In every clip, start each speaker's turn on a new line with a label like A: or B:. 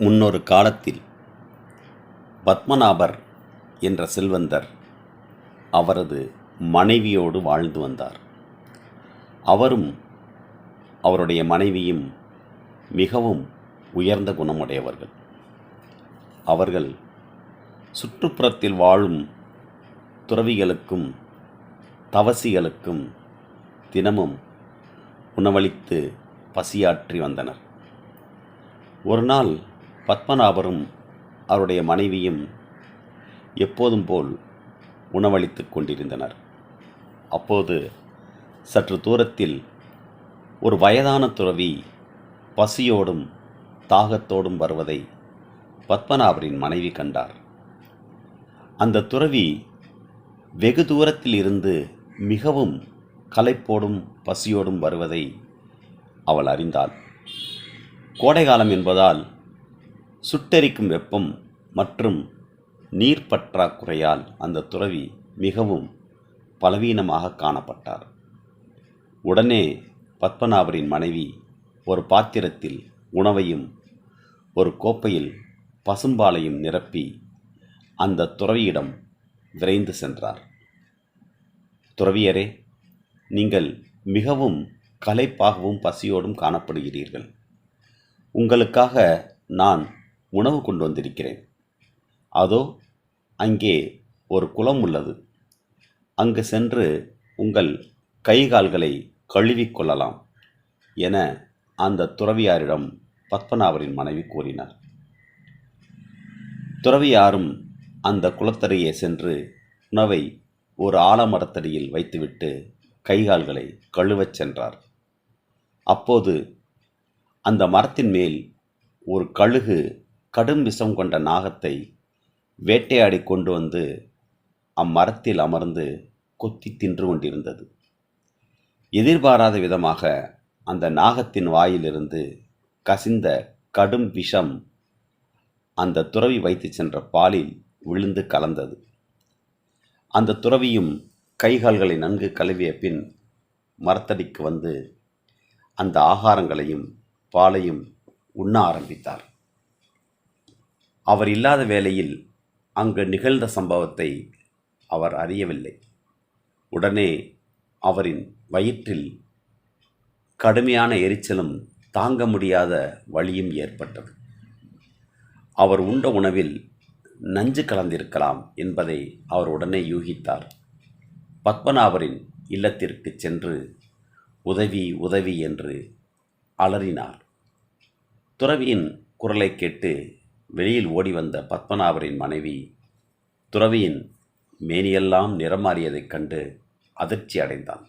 A: முன்னொரு காலத்தில் பத்மநாபர் என்ற செல்வந்தர் அவரது மனைவியோடு வாழ்ந்து வந்தார். அவரும் அவருடைய மனைவியும் மிகவும் உயர்ந்த குணமுடையவர்கள். அவர்கள் சுற்றுப்புறத்தில் வாழும் துறவிகளுக்கும் தவசிகளுக்கும் தினமும் உணவளித்து பசியாற்றி வந்தனர். ஒரு நாள் பத்மநாபரும் அவருடைய மனைவியும் எப்போதும் போல் உணவளித்து கொண்டிருந்தனர். அப்போது சற்று தூரத்தில் ஒரு வயதான துறவி பசியோடும் தாகத்தோடும் வருவதை பத்மநாபரின் மனைவி கண்டார். அந்த துறவி வெகு தூரத்தில் இருந்து மிகவும் களைப்போடும் பசியோடும் வருவதை அவள் அறிந்தாள். கோடைகாலம் என்பதால் சுட்டெரிக்கும் வெப்பம் மற்றும் நீர் பற்றாக்குறையால் அந்த துறவி மிகவும் பலவீனமாக காணப்பட்டார். உடனே பத்மநாபரின் மனைவி ஒரு பாத்திரத்தில் உணவையும் ஒரு கோப்பையில் பசும்பாலையும் நிரப்பி அந்த துறவியிடம் விரைந்து சென்றார். துறவியரே நீங்கள் மிகவும் களைப்பாகவும் பசியோடும் காணப்படுகிறீர்கள். உங்களுக்காக நான் உணவு கொண்டு வந்திருக்கிறேன். அதோ அங்கே ஒரு குளம் உள்ளது. அங்கு சென்று உங்கள் கை கால்களை கழுவிக்கொள்ளலாம் என அந்த துறவியாரிடம் பத்மநாபரின் மனைவி கூறினார். துறவியாரும் அந்த குளத்தறையே சென்று உணவை ஒரு ஆலமரத்தடியில் வைத்துவிட்டு கைகால்களை கழுவச் சென்றார். அப்போது அந்த மரத்தின் மேல் ஒரு கழுகு கடும் விஷம் கொண்ட நாகத்தை வேட்டையாடி கொண்டு வந்து அம்மரத்தில் அமர்ந்து கொத்தி தின்று கொண்டிருந்தது. எதிர்பாராத விதமாக அந்த நாகத்தின் வாயிலிருந்து கசிந்த கடும் விஷம் அந்த துறவி வைத்து சென்ற பாலில் விழுந்து கலந்தது. அந்த துறவியும் கைகால்களை நன்கு கழுவிய பின் மரத்தடிக்கு வந்து அந்த ஆகாரங்களையும் பாலையும் உண்ண ஆரம்பித்தார். அவர் இல்லாத வேளையில் அங்கு நிகழ்ந்த சம்பவத்தை அவர் அறியவில்லை. உடனே அவரின் வயிற்றில் கடுமையான எரிச்சலும் தாங்க முடியாத வழியும் ஏற்பட்டது. அவர் உண்ட உணவில் நஞ்சு கலந்திருக்கலாம் என்பதை அவர் உடனே யூகித்தார். பத்மநாபரின் இல்லத்திற்கு சென்று உதவி உதவி என்று அலறினார். துறவியின் குரலை கேட்டு வெளியில் ஓடி வந்த பத்மநாபரின் மனைவி துறவியின் மேனியெல்லாம் நிறம் மாறியதைக் கண்டு அதிர்ச்சி அடைந்தான்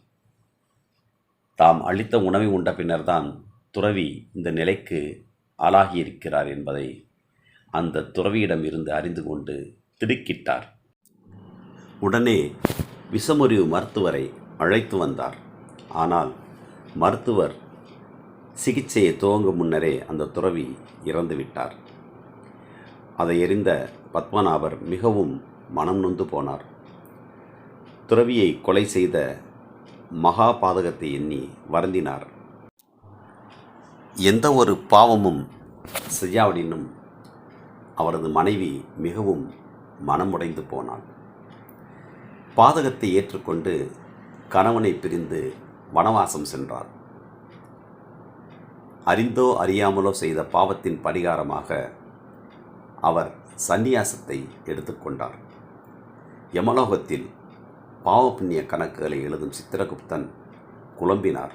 A: தாம் அளித்த உணவை உண்ட பின்னர்தான் துறவி இந்த நிலைக்கு ஆளாகியிருக்கிறார் என்பதை அந்த துறவியிடம் இருந்து அறிந்து கொண்டு திடுக்கிட்டார். உடனே விஷமுறிவு மருத்துவரை அழைத்து வந்தார். ஆனால் மருத்துவர் சிகிச்சையை துவங்கும் முன்னரே அந்த துறவி இறந்துவிட்டார். அதை எறிந்த பத்மநாபர் மிகவும் மனம் நொந்து போனார். துறவியை கொலை செய்த மகா பாதகத்தை எண்ணி வருந்தினார். எந்த ஒரு பாவமும் செய்யாவிடனும் அவரது மனைவி மிகவும் மனமுடைந்து போனாள். பாதகத்தை ஏற்றுக்கொண்டு கணவனை பிரிந்து வனவாசம் சென்றார். அறிந்தோ அறியாமலோ செய்த பாவத்தின் பரிகாரமாக அவர் சந்நியாசத்தை எடுத்துக்கொண்டார். யமலோகத்தில் பாவ புண்ணிய கணக்குகளை எழுதும் சித்திரகுப்தன் குழம்பினார்.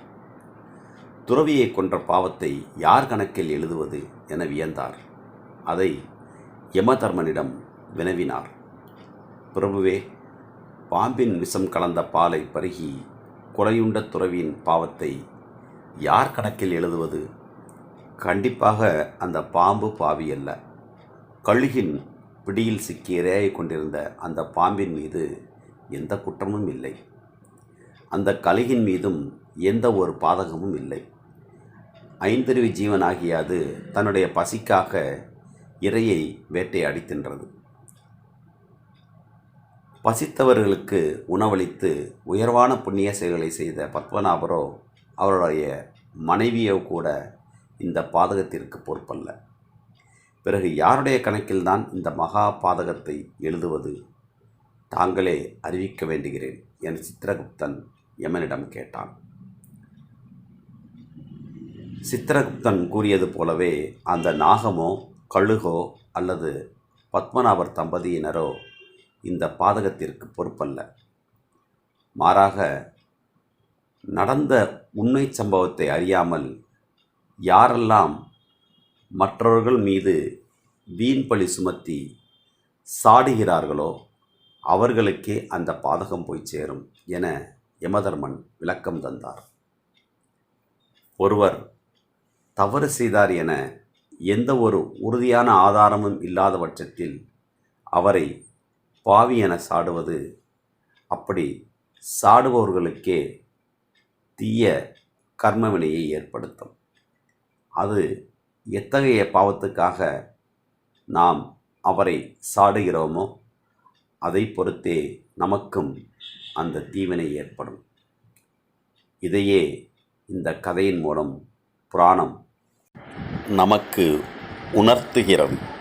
A: துறவியை கொன்ற பாவத்தை யார் கணக்கில் எழுதுவது என வியந்தார். அதை யமதர்மனிடம் வினவினார். பிரபுவே பாம்பின் விஷம் கலந்த பாலை பருகி குறையுண்ட துறவியின் பாவத்தை யார் கணக்கில் எழுதுவது? கண்டிப்பாக அந்த பாம்பு பாவி அல்ல. கழுகின் பிடியில் சிக்கி இரையை கொண்டிருந்த அந்த பாம்பின் மீது எந்த குற்றமும் இல்லை. அந்த கழுகின் மீதும் எந்த ஒரு பாதகமும் இல்லை. ஐந்தறிவு ஜீவனாகிய அது தன்னுடைய பசிக்காக இரையை வேட்டையாடி தின்றது பசித்தவர்களுக்கு உணவளித்து உயர்வான புண்ணிய செயல்களை செய்த பத்மநாபரோ அவருடைய மனைவியோ கூட இந்த பாதகத்திற்கு பொறுப்பல்ல. பிறகு யாருடைய கணக்கில்தான் இந்த மகா பாதகத்தை எழுதுவது? தாங்களே அறிவிக்க வேண்டுகிறேன் என சித்திரகுப்தன் யமனிடம் கேட்டான். சித்திரகுப்தன் கூறியது போலவே அந்த நாகமோ கழுகோ அல்லது பத்மநாபர் தம்பதியினரோ இந்த பாதகத்திற்கு பொறுப்பல்ல. மாறாக நடந்த உண்மை சம்பவத்தை அறியாமல் யாரெல்லாம் மற்றவர்கள் மீது வீண் பழி சுமத்தி சாடுகிறார்களோ அவர்களுக்கே அந்த பாதகம் போய் சேரும் என யமதர்மன் விளக்கம் தந்தார். ஒருவர் தவறு செய்தார் என எந்த ஒரு உறுதியான ஆதாரமும் இல்லாத பட்சத்தில் அவரை பாவி என சாடுவது அப்படி சாடுபவர்களுக்கே தீய கர்மவினையை ஏற்படுத்தும். அது எத்தகைய பாவத்துக்காக நாம் அவரை சாடுகிறோமோ அதை பொறுத்தே நமக்கும் அந்த தீவினை ஏற்படும். இதையே இந்த கதையின் மூலம் புராணம் நமக்கு உணர்த்துகிறது.